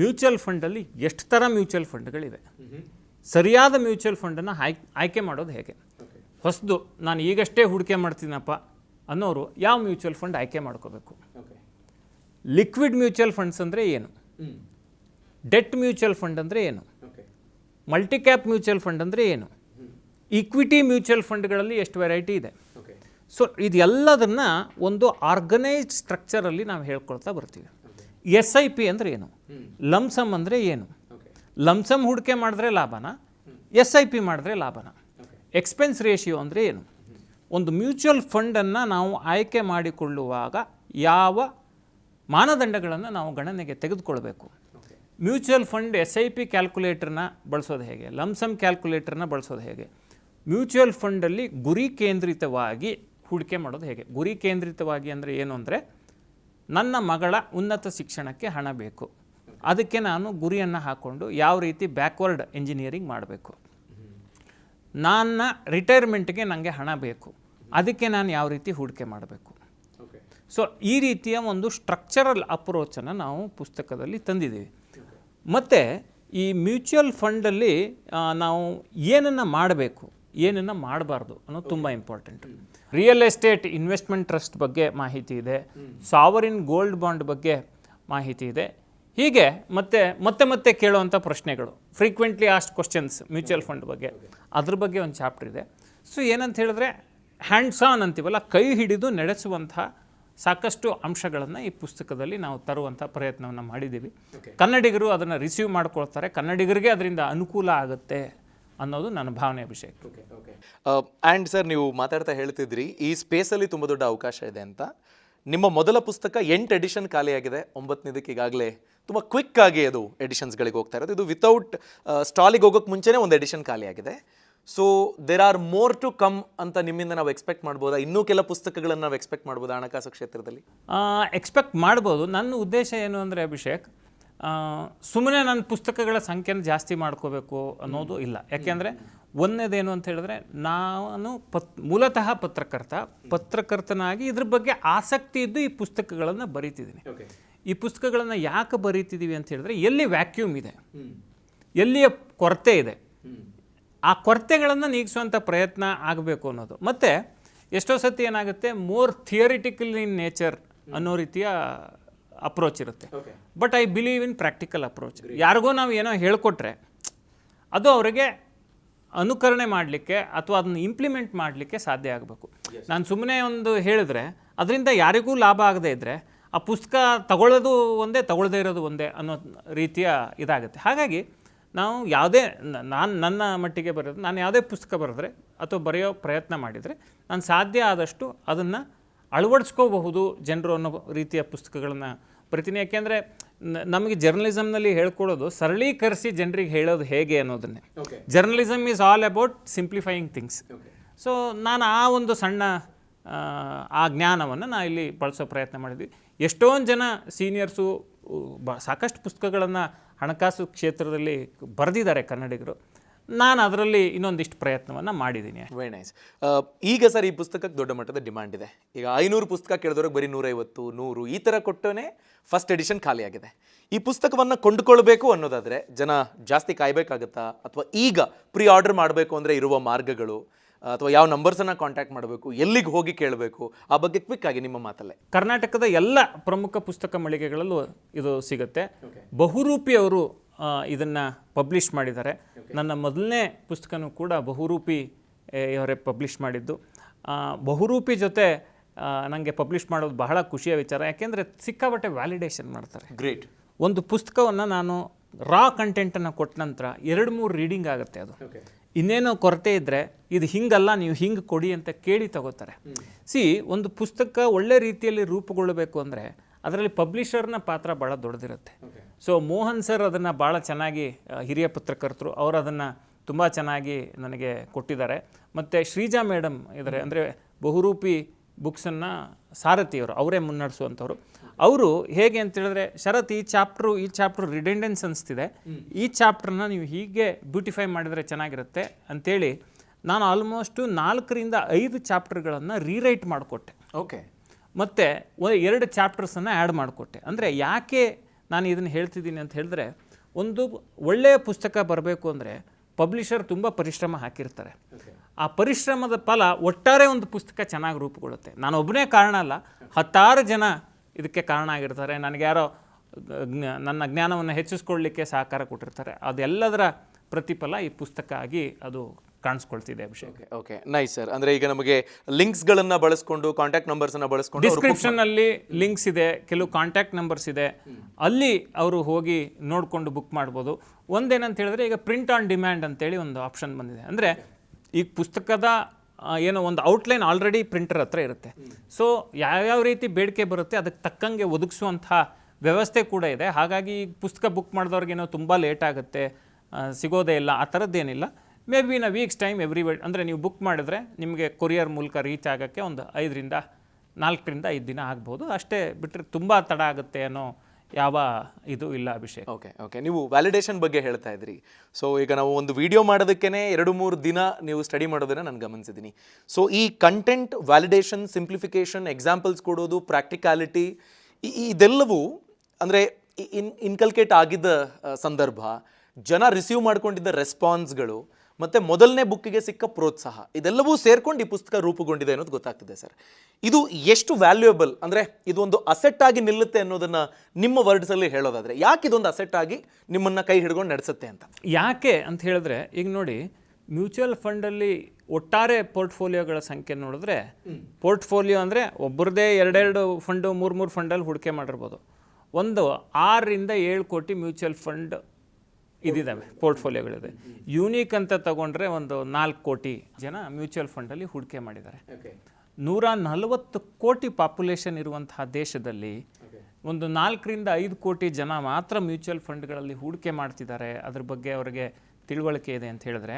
ಮ್ಯೂಚುವಲ್ ಫಂಡಲ್ಲಿ ಎಷ್ಟು ಥರ ಮ್ಯೂಚುವಲ್ ಫಂಡ್ಗಳಿವೆ? ಸರಿಯಾದ ಮ್ಯೂಚುವಲ್ ಫಂಡನ್ನು ಆಯ್ಕೆ ಆಯ್ಕೆ ಮಾಡೋದು ಹೇಗೆ? ಹೊಸದು ನಾನು ಈಗಷ್ಟೇ ಹೂಡಿಕೆ ಮಾಡ್ತೀನಪ್ಪ ಅನ್ನೋರು ಯಾವ ಮ್ಯೂಚುವಲ್ ಫಂಡ್ ಆಯ್ಕೆ ಮಾಡ್ಕೋಬೇಕು? ಲಿಕ್ವಿಡ್ ಮ್ಯೂಚುವಲ್ ಫಂಡ್ಸ್ ಅಂದರೆ ಏನು? ಡೆಟ್ ಮ್ಯೂಚುವಲ್ ಫಂಡ್ ಅಂದರೆ ಏನು? ಮಲ್ಟಿ ಕ್ಯಾಪ್ ಮ್ಯೂಚುವಲ್ ಫಂಡ್ ಅಂದರೆ ಏನು? ಈಕ್ವಿಟಿ ಮ್ಯೂಚುವಲ್ ಫಂಡ್ಗಳಲ್ಲಿ ಎಷ್ಟು ವೆರೈಟಿ ಇದೆ? ಸೊ ಇದೆಲ್ಲದನ್ನ ಒಂದು ಆರ್ಗನೈಸ್ಡ್ ಸ್ಟ್ರಕ್ಚರಲ್ಲಿ ನಾವು ಹೇಳ್ಕೊಳ್ತಾ ಬರ್ತೀವಿ. ಎಸ್ ಐ ಪಿ ಅಂದರೆ ಏನು? ಲಮ್ಸಮ್ ಅಂದರೆ ಏನು? ಲಮ್ಸಮ್ ಹೂಡಿಕೆ ಮಾಡಿದ್ರೆ ಲಾಭನ? ಎಸ್ ಐ ಪಿ ಮಾಡಿದ್ರೆ ಲಾಭನ? ಎಕ್ಸ್ಪೆನ್ಸ್ ರೇಷಿಯೋ ಅಂದರೆ ಏನು? ಒಂದು ಮ್ಯೂಚುವಲ್ ಫಂಡನ್ನು ನಾವು ಆಯ್ಕೆ ಮಾಡಿಕೊಳ್ಳುವಾಗ ಯಾವ ಮಾನದಂಡಗಳನ್ನು ನಾವು ಗಣನೆಗೆ ತೆಗೆದುಕೊಳ್ಬೇಕು? Mutual fund S I P ಕ್ಯಾಲ್ಕುಲೇಟರ್ನ ಬಳಸೋದು ಹೇಗೆ? ಲಮ್ಸಮ್ ಕ್ಯಾಲ್ಕುಲೇಟರ್ನ ಬಳಸೋದು ಹೇಗೆ? ಮ್ಯೂಚುವಲ್ ಫಂಡಲ್ಲಿ ಗುರಿ ಕೇಂದ್ರಿತವಾಗಿ ಹೂಡಿಕೆ ಮಾಡೋದು ಹೇಗೆ? ಗುರಿ ಕೇಂದ್ರಿತವಾಗಿ ಅಂದರೆ ಏನು ಅಂದರೆ ನನ್ನ ಮಗಳ ಉನ್ನತ ಶಿಕ್ಷಣಕ್ಕೆ ಹಣ ಬೇಕು. ಅದಕ್ಕೆ ನಾನು ಗುರಿಯನ್ನು ಹಾಕ್ಕೊಂಡು ಯಾವ ರೀತಿ ಬ್ಯಾಕ್ವರ್ಡ್ ಇಂಜಿನಿಯರಿಂಗ್ ಮಾಡಬೇಕು. ನನ್ನ ರಿಟೈರ್ಮೆಂಟ್ಗೆ ನನಗೆ ಹಣ ಬೇಕು. ಅದಕ್ಕೆ ನಾನು ಯಾವ ರೀತಿ ಹೂಡಿಕೆ ಮಾಡಬೇಕು. ಸೊ ಈ ರೀತಿಯ ಒಂದು ಸ್ಟ್ರಕ್ಚರಲ್ ಅಪ್ರೋಚನ್ನು ನಾವು ಪುಸ್ತಕದಲ್ಲಿ ತಂದಿದ್ದೀವಿ. ಮತ್ತು ಈ ಮ್ಯೂಚುವಲ್ ಫಂಡಲ್ಲಿ ನಾವು ಏನನ್ನು ಮಾಡಬೇಕು ಏನನ್ನು ಮಾಡಬಾರ್ದು ಅನ್ನೋದು ತುಂಬ important real estate investment trust ಬಗ್ಗೆ ಮಾಹಿತಿ ಇದೆ. ಸಾವರಿನ್ ಗೋಲ್ಡ್ ಬಾಂಡ್ ಬಗ್ಗೆ ಮಾಹಿತಿ ಇದೆ. ಹೀಗೆ ಮತ್ತೆ ಮತ್ತೆ ಮತ್ತೆ ಕೇಳುವಂಥ ಪ್ರಶ್ನೆಗಳು frequently asked questions mutual fund ಬಗ್ಗೆ. ಅದ್ರ ಬಗ್ಗೆ ಒಂದು ಚಾಪ್ಟರ್ ಇದೆ. ಸೊ ಏನಂತ ಹೇಳಿದ್ರೆ ಹ್ಯಾಂಡ್ಸ್ ಆನ್ ಅಂತೀವಲ್ಲ ಕೈ ಹಿಡಿದು ನಡೆಸುವಂಥ ಸಾಕಷ್ಟು ಅಂಶಗಳನ್ನು ಈ ಪುಸ್ತಕದಲ್ಲಿ ನಾವು ತರುವಂಥ ಪ್ರಯತ್ನವನ್ನು ಮಾಡಿದ್ದೀವಿ. ಕನ್ನಡಿಗರು ಅದನ್ನು ರಿಸೀವ್ ಮಾಡ್ಕೊಳ್ತಾರೆ. ಕನ್ನಡಿಗರಿಗೆ ಅದರಿಂದ ಅನುಕೂಲ ಆಗುತ್ತೆ. ಅನ್ನೋದು ನನ್ನ ಭಾವನೆ ಅಭಿಷೇಕ್. ಆ್ಯಂಡ್ ಸರ್ ನೀವು ಮಾತಾಡ್ತಾ ಹೇಳ್ತಿದ್ರಿ ಈ ಸ್ಪೇಸಲ್ಲಿ ತುಂಬ ದೊಡ್ಡ ಅವಕಾಶ ಇದೆ ಅಂತ. ನಿಮ್ಮ ಮೊದಲ ಪುಸ್ತಕ ಎಂಟು ಎಡಿಷನ್ ಖಾಲಿಯಾಗಿದೆ ಒಂಬತ್ತನೇದಕ್ಕೆ ಈಗಾಗಲೇ ತುಂಬ ಕ್ವಿಕ್ ಆಗಿ ಅದು ಎಡಿಷನ್ಸ್ಗಳಿಗೆ ಹೋಗ್ತಾ ಇರೋದು. ಇದು ವಿತೌಟ್ ಸ್ಟಾಲಿಗೆ ಹೋಗೋಕ್ಕೆ ಮುಂಚೆನೇ ಒಂದು ಎಡಿಷನ್ ಖಾಲಿಯಾಗಿದೆ. So there are more to come ಅಂತ ನಿಮ್ಮಿಂದ ನಾವು ಎಕ್ಸ್ಪೆಕ್ಟ್ ಮಾಡ್ಬೋದಾ? ಇನ್ನೂ ಕೆಲ ಪುಸ್ತಕಗಳನ್ನು ನಾವು ಎಕ್ಸ್ಪೆಕ್ಟ್ ಮಾಡ್ಬೋದಾ ಹಣಕಾಸು ಕ್ಷೇತ್ರದಲ್ಲಿ? ಎಕ್ಸ್ಪೆಕ್ಟ್ ಮಾಡ್ಬೋದು. ನನ್ನ ಉದ್ದೇಶ ಏನು ಅಂದರೆ ಅಭಿಷೇಕ್ ಸುಮ್ಮನೆ ನನ್ನ ಪುಸ್ತಕಗಳ ಸಂಖ್ಯೆನ ಜಾಸ್ತಿ ಮಾಡ್ಕೋಬೇಕು ಅನ್ನೋದು ಇಲ್ಲ. ಯಾಕೆಂದರೆ ಒಂದನೇದೇನು ಅಂತ ಹೇಳಿದ್ರೆ ನಾನು ಪತ್ ಮೂಲತಃ ಪತ್ರಕರ್ತ ಪತ್ರಕರ್ತನಾಗಿ ಇದ್ರ ಬಗ್ಗೆ ಆಸಕ್ತಿ ಇದ್ದು ಈ ಪುಸ್ತಕಗಳನ್ನು ಬರೀತಿದ್ದೀನಿ. ಈ ಪುಸ್ತಕಗಳನ್ನು ಯಾಕೆ ಬರೀತಿದ್ದೀವಿ ಅಂತ ಹೇಳಿದ್ರೆ ಎಲ್ಲಿ ವ್ಯಾಕ್ಯೂಮ್ ಇದೆ? ಎಲ್ಲಿಯ ಕೊರತೆ ಇದೆ? ಆ ಕೊರತೆಗಳನ್ನು ನೀಗಿಸುವಂಥ ಪ್ರಯತ್ನ ಆಗಬೇಕು ಅನ್ನೋದು. ಮತ್ತು ಎಷ್ಟೋ ಸತಿ ಏನಾಗುತ್ತೆ ಮೋರ್ ಥಿಯರಿಟಿಕಲ್ ಇನ್ ನೇಚರ್ ಅನ್ನೋ ರೀತಿಯ ಅಪ್ರೋಚ್ ಇರುತ್ತೆ. But I believe in practical approach ಯಾರಿಗೋ ನಾವು ಏನೋ ಹೇಳಿಕೊಟ್ರೆ ಅದು ಅವರಿಗೆ ಅನುಕರಣೆ ಮಾಡಲಿಕ್ಕೆ ಅಥವಾ ಅದನ್ನು ಇಂಪ್ಲಿಮೆಂಟ್ ಮಾಡಲಿಕ್ಕೆ ಸಾಧ್ಯ ಆಗಬೇಕು. ನಾನು ಸುಮ್ಮನೆ ಒಂದು ಹೇಳಿದ್ರೆ ಅದರಿಂದ ಯಾರಿಗೂ ಲಾಭ ಆಗದೇ ಇದ್ದರೆ ಆ ಪುಸ್ತಕ ತಗೊಳ್ಳೋದು ಒಂದೇ ತಗೊಳ್ಳದೇ ಇರೋದು ಒಂದೇ ಅನ್ನೋ ರೀತಿಯ ಇದಾಗುತ್ತೆ. ಹಾಗಾಗಿ ನಾವು ಯಾವುದೇ ನಾನು ನನ್ನ ಮಟ್ಟಿಗೆ ಬರೋದು ನಾನು ಯಾವುದೇ ಪುಸ್ತಕ ಬರೆದ್ರೆ ಅಥವಾ ಬರೆಯೋ ಪ್ರಯತ್ನ ಮಾಡಿದರೆ ನಾನು ಸಾಧ್ಯ ಆದಷ್ಟು ಅದನ್ನು ಅಳವಡಿಸ್ಕೋಬಹುದು ಜನರು ಅನ್ನೋ ರೀತಿಯ ಪುಸ್ತಕಗಳನ್ನು ಬರಿತೀನಿ ಯಾಕೆಂದರೆ ನಮಗೆ ಜರ್ನಲಿಸಮ್ನಲ್ಲಿ ಹೇಳ್ಕೊಡೋದು ಸರಳೀಕರಿಸಿ ಜನರಿಗೆ ಹೇಳೋದು ಹೇಗೆ ಅನ್ನೋದನ್ನೇ. Journalism is all about simplifying things. So ನಾನು ಆ ಒಂದು ಸಣ್ಣ ಆ, ಆ ಜ್ಞಾನವನ್ನು ನಾ ಇಲ್ಲಿ ಬಳಸೋ ಪ್ರಯತ್ನ ಮಾಡಿದ್ವಿ. ಎಷ್ಟೊಂದು ಜನ ಸೀನಿಯರ್ಸು ಬ ಸಾಕಷ್ಟು ಪುಸ್ತಕಗಳನ್ನು ಹಣಕಾಸು ಕ್ಷೇತ್ರದಲ್ಲಿ ಬರೆದಿದ್ದಾರೆ ಕನ್ನಡಿಗರು. ನಾನು ಅದರಲ್ಲಿ ಇನ್ನೊಂದಿಷ್ಟು ಪ್ರಯತ್ನವನ್ನು ಮಾಡಿದ್ದೀನಿ. ವೆರಿ ನೈಸ್ ಈಗ ಸರ್ ಈ ಪುಸ್ತಕಕ್ಕೆ ದೊಡ್ಡ ಮಟ್ಟದ ಡಿಮ್ಯಾಂಡ್ ಇದೆ. ಈಗ ಐನೂರು ಪುಸ್ತಕ ಕೇಳಿದವ್ರಿಗೆ ಬರೀ ನೂರೈವತ್ತು ನೂರು ಈ ಥರ ಕೊಟ್ಟೇ ಫಸ್ಟ್ ಎಡಿಷನ್ ಖಾಲಿಯಾಗಿದೆ ಈ ಪುಸ್ತಕವನ್ನು ಕೊಂಡುಕೊಳ್ಬೇಕು ಅನ್ನೋದಾದರೆ ಜನ ಜಾಸ್ತಿ ಕಾಯಬೇಕಾಗತ್ತಾ? ಅಥವಾ ಈಗ ಪ್ರೀ ಆರ್ಡರ್ ಮಾಡಬೇಕು ಅಂದರೆ ಇರುವ ಮಾರ್ಗಗಳು? ಅಥವಾ ಯಾವ ನಂಬರ್ಸನ್ನು ಕಾಂಟ್ಯಾಕ್ಟ್ ಮಾಡಬೇಕು? ಎಲ್ಲಿಗೆ ಹೋಗಿ ಕೇಳಬೇಕು? ಆ ಬಗ್ಗೆ ಕ್ವಿಕ್ ಆಗಿ ನಿಮ್ಮ ಮಾತಲ್ಲೇ. ಕರ್ನಾಟಕದ ಎಲ್ಲ ಪ್ರಮುಖ ಪುಸ್ತಕ ಮಳಿಗೆಗಳಲ್ಲೂ ಇದು ಸಿಗುತ್ತೆ. ಬಹುರೂಪಿ ಅವರು ಆ, ಇದನ್ನ ಪಬ್ಲಿಷ್ ಮಾಡಿದ್ದಾರೆ. ನನ್ನ ಮೊದಲನೇ ಪುಸ್ತಕನೂ ಕೂಡ ಬಹುರೂಪಿ ಇವರೇ ಅವರೇ ಪಬ್ಲಿಷ್ ಮಾಡಿದ್ದು ಬಹುರೂಪಿ ಜೊತೆ ನನಗೆ ಪಬ್ಲಿಷ್ ಮಾಡೋದು ಬಹಳ ಖುಷಿಯ ವಿಚಾರ. ಯಾಕೆಂದರೆ ಸಿಕ್ಕಾಬಟ್ಟೆ ವ್ಯಾಲಿಡೇಷನ್ ಮಾಡ್ತಾರೆ. ಗ್ರೇಟ್ ಒಂದು ಪುಸ್ತಕವನ್ನು ನಾನು ರಾ ಕಂಟೆಂಟನ್ನು ಕೊಟ್ಟ ನಂತರ ಎರಡು ಮೂರು ರೀಡಿಂಗ್ ಆಗುತ್ತೆ ಅದು. ಇನ್ನೇನೋ ಕೊರತೆ ಇದ್ದರೆ ಇದು ಹಿಂಗಲ್ಲ ನೀವು ಹಿಂಗೆ ಕೊಡಿ ಅಂತ ಕೇಳಿ ತಗೋತಾರೆ. ಸಿ ಒಂದು ಪುಸ್ತಕ ಒಳ್ಳೆ ರೀತಿಯಲ್ಲಿ ರೂಪುಗೊಳ್ಳಬೇಕು ಅಂದರೆ ಅದರಲ್ಲಿ ಪಬ್ಲಿಷರ್ನ ಪಾತ್ರ ಭಾಳ ದೊಡ್ಡದಿರುತ್ತೆ. ಸೊ ಮೋಹನ್ ಸರ್ ಅದನ್ನು ಭಾಳ ಚೆನ್ನಾಗಿ ಹಿರಿಯ ಪತ್ರಕರ್ತರು ಅವರು ಅದನ್ನು ತುಂಬ ಚೆನ್ನಾಗಿ ನನಗೆ ಕೊಟ್ಟಿದ್ದಾರೆ. ಮತ್ತು ಶ್ರೀಜಾ ಮೇಡಮ್ ಇದ್ದಾರೆ ಅಂದರೆ ಬಹುರೂಪಿ ಬುಕ್ಸನ್ನು ಸಾರಥಿಯವರು ಅವರೇ ಮುನ್ನಡೆಸುವಂಥವ್ರು. ಅವರು ಹೇಗೆ ಅಂತ ಹೇಳಿದ್ರೆ ಶರತ್ ಈ ಚಾಪ್ಟ್ರು ಈ ಚಾಪ್ಟ್ರು ರಿಡೆಂಡೆನ್ಸ್ ಅನಿಸ್ತಿದೆ. ಈ ಚಾಪ್ಟ್ರನ್ನ ನೀವು ಹೀಗೆ ಬ್ಯೂಟಿಫೈ ಮಾಡಿದರೆ ಚೆನ್ನಾಗಿರುತ್ತೆ ಅಂಥೇಳಿ ನಾನು ಆಲ್ಮೋಸ್ಟು ನಾಲ್ಕರಿಂದ ಐದು ಚಾಪ್ಟರ್ಗಳನ್ನು ರೀರೈಟ್ ಮಾಡಿಕೊಟ್ಟೆ. ಓಕೆ ಮತ್ತು ಎರಡು ಚಾಪ್ಟರ್ಸನ್ನು ಆ್ಯಡ್ ಮಾಡಿಕೊಟ್ಟೆ. ಅಂದರೆ ಯಾಕೆ ನಾನು ಇದನ್ನು ಹೇಳ್ತಿದ್ದೀನಿ ಅಂತ ಹೇಳಿದ್ರೆ, ಒಂದು ಒಳ್ಳೆಯ ಪುಸ್ತಕ ಬರಬೇಕು ಅಂದರೆ ಪಬ್ಲಿಷರ್ ತುಂಬ ಪರಿಶ್ರಮ ಹಾಕಿರ್ತಾರೆ. ಆ ಪರಿಶ್ರಮದ ಫಲ ಒಟ್ಟಾರೆ ಒಂದು ಪುಸ್ತಕ ಚೆನ್ನಾಗಿ ರೂಪುಗೊಳ್ಳುತ್ತೆ. ನಾನು ಒಬ್ಬನೇ ಕಾರಣ ಅಲ್ಲ, ಹತ್ತಾರು ಜನ ಇದಕ್ಕೆ ಕಾರಣ ಆಗಿರ್ತಾರೆ. ನನಗೆ ಯಾರೋ ನನ್ನ ಜ್ಞಾನವನ್ನು ಹೆಚ್ಚಿಸ್ಕೊಳ್ಳಿಕ್ಕೆ ಸಹಕಾರ ಕೊಟ್ಟಿರ್ತಾರೆ. ಅದೆಲ್ಲದರ ಪ್ರತಿಫಲ ಈ ಪುಸ್ತಕ ಆಗಿ ಅದು ಕಾಣಿಸ್ಕೊಳ್ತಿದೆ ಅಭಿಷೇಕ್. ಓಕೆ ನೈಸ್ ಸರ್ ಅಂದರೆ ಈಗ ನಮಗೆ ಲಿಂಕ್ಸ್ಗಳನ್ನು ಬಳಸ್ಕೊಂಡು ಕಾಂಟ್ಯಾಕ್ಟ್ ನಂಬರ್ಸನ್ನು ಬಳಸ್ಕೊಂಡು ಅವ್ರು ಡಿಸ್ಕ್ರಿಪ್ಷನ್ ಅಲ್ಲಿ ಲಿಂಕ್ಸ್ ಇದೆ ಕೆಲವು ಕಾಂಟ್ಯಾಕ್ಟ್ ನಂಬರ್ಸ್ ಇದೆ. ಅಲ್ಲಿ ಅವರು ಹೋಗಿ ನೋಡಿಕೊಂಡು ಬುಕ್ ಮಾಡ್ಬೋದು. ಒಂದೇನಂತ ಹೇಳಿದ್ರೆ ಈಗ ಪ್ರಿಂಟ್ ಆನ್ ಡಿಮ್ಯಾಂಡ್ ಅಂತೇಳಿ ಒಂದು ಆಪ್ಷನ್ ಬಂದಿದೆ. ಅಂದರೆ ಈಗ ಪುಸ್ತಕದ ಏನೋ ಒಂದು ಔಟ್ಲೈನ್ ಆಲ್ರೆಡಿ ಪ್ರಿಂಟರ್ ಹತ್ರ ಇರುತ್ತೆ. ಸೊ ಯಾವ್ಯಾವ ರೀತಿ ಬೇಡಿಕೆ ಬರುತ್ತೆ ಅದಕ್ಕೆ ತಕ್ಕಂಗೆ ಒದಗಿಸುವಂತಹ ವ್ಯವಸ್ಥೆ ಕೂಡ ಇದೆ. ಹಾಗಾಗಿ ಈಗ ಪುಸ್ತಕ ಬುಕ್ ಮಾಡಿದವ್ರಿಗೇನೋ ತುಂಬ ಲೇಟ್ ಆಗುತ್ತೆ ಸಿಗೋದೇ ಇಲ್ಲ ಆ ಥರದ್ದೇನಿಲ್ಲ maybe in a weeks time every ಅಂದರೆ ನೀವು ಬುಕ್ ಮಾಡಿದ್ರೆ ನಿಮಗೆ ಕೊರಿಯರ್ ಮೂಲಕ ರೀಚ್ ಆಗೋಕ್ಕೆ ಒಂದು ಐದರಿಂದ ನಾಲ್ಕರಿಂದ ಐದು ದಿನ ಆಗ್ಬೋದು. ಅಷ್ಟೇ ಬಿಟ್ಟರೆ ತುಂಬ ತಡ ಆಗುತ್ತೆ ಅನ್ನೋ ಯಾವ ಇದು ಇಲ್ಲ ಅಭಿಷೇಕ್. ಓಕೆ ಓಕೆ ನೀವು ವ್ಯಾಲಿಡೇಷನ್ ಬಗ್ಗೆ ಹೇಳ್ತಾ ಇದ್ರಿ. ಸೊ ಈಗ ನಾವು ಒಂದು ವಿಡಿಯೋ ಮಾಡೋದಕ್ಕೇ ಎರಡು ಮೂರು ದಿನ ನೀವು ಸ್ಟಡಿ ಮಾಡೋದನ್ನು ನಾನು ಗಮನಿಸಿದ್ದೀನಿ ಸೊ ಈ ಕಂಟೆಂಟ್ ವ್ಯಾಲಿಡೇಷನ್ ಸಿಂಪ್ಲಿಫಿಕೇಶನ್ ಎಕ್ಸಾಂಪಲ್ಸ್ ಕೊಡೋದು ಪ್ರಾಕ್ಟಿಕಾಲಿಟಿ ಇದೆಲ್ಲವೂ ಅಂದರೆ ಇನ್ ಇನ್ಕಲ್ಕೇಟ್ ಆಗಿದ್ದ ಸಂದರ್ಭ, ಜನ ರಿಸೀವ್ ಮಾಡ್ಕೊಂಡಿದ್ದ ರೆಸ್ಪಾನ್ಸ್ಗಳು ಮತ್ತು ಮೊದಲನೇ ಬುಕ್ಕಿಗೆ ಸಿಕ್ಕ ಪ್ರೋತ್ಸಾಹ ಇದೆಲ್ಲವೂ ಸೇರ್ಕೊಂಡು ಈ ಪುಸ್ತಕ ರೂಪುಗೊಂಡಿದೆ ಅನ್ನೋದು ಗೊತ್ತಾಗ್ತಿದೆ ಸರ್. ಇದು ಎಷ್ಟು ವ್ಯಾಲ್ಯೂಯಬಲ್ ಅಂದರೆ ಇದೊಂದು ಅಸೆಟ್ ಆಗಿ ನಿಲ್ಲುತ್ತೆ ಅನ್ನೋದನ್ನ ನಿಮ್ಮ ವರ್ಡ್ಸಲ್ಲಿ ಹೇಳೋದಾದ್ರೆ ಯಾಕೆ ಇದೊಂದು ಅಸೆಟ್ ಆಗಿ ನಿಮ್ಮನ್ನ ಕೈ ಹಿಡ್ಕೊಂಡು ನಡೆಸುತ್ತೆ ಅಂತ? ಯಾಕೆ ಅಂತ ಹೇಳಿದ್ರೆ ಈಗ ನೋಡಿ ಮ್ಯೂಚುವಲ್ ಫಂಡಲ್ಲಿ ಒಟ್ಟಾರೆ ಪೋರ್ಟ್ಫೋಲಿಯೋಗಳ ಸಂಖ್ಯೆ ನೋಡಿದ್ರೆ ಪೋರ್ಟ್ಫೋಲಿಯೋ ಅಂದರೆ ಒಬ್ಬರದೇ ಎರಡೆರಡು ಫಂಡು ಮೂರು ಮೂರು ಫಂಡಲ್ಲಿ ಹೂಡಿಕೆ ಮಾಡಿರ್ಬೋದು. ಒಂದು ಆರರಿಂದ ಏಳು ಕೋಟಿ ಮ್ಯೂಚುವಲ್ ಫಂಡ್ ಇದಿದ್ದಾವೆ ಪೋರ್ಟ್ಫೋಲಿಯೋಗಳಿದೆ. ಯೂನಿಕ್ ಅಂತ ತಗೊಂಡ್ರೆ ಒಂದು ನಾಲ್ಕು ಕೋಟಿ ಜನ ಮ್ಯೂಚುವಲ್ ಫಂಡಲ್ಲಿ ಹೂಡಿಕೆ ಮಾಡಿದ್ದಾರೆ. ನೂರ ನಲವತ್ತು ಕೋಟಿ ಪಾಪ್ಯುಲೇಷನ್ ಇರುವಂತಹ ದೇಶದಲ್ಲಿ ಒಂದು ನಾಲ್ಕರಿಂದ ಐದು ಕೋಟಿ ಜನ ಮಾತ್ರ ಮ್ಯೂಚುವಲ್ ಫಂಡ್ಗಳಲ್ಲಿ ಹೂಡಿಕೆ ಮಾಡ್ತಿದ್ದಾರೆ. ಅದ್ರ ಬಗ್ಗೆ ಅವರಿಗೆ ತಿಳುವಳಿಕೆ ಇದೆ ಅಂತ ಹೇಳಿದ್ರೆ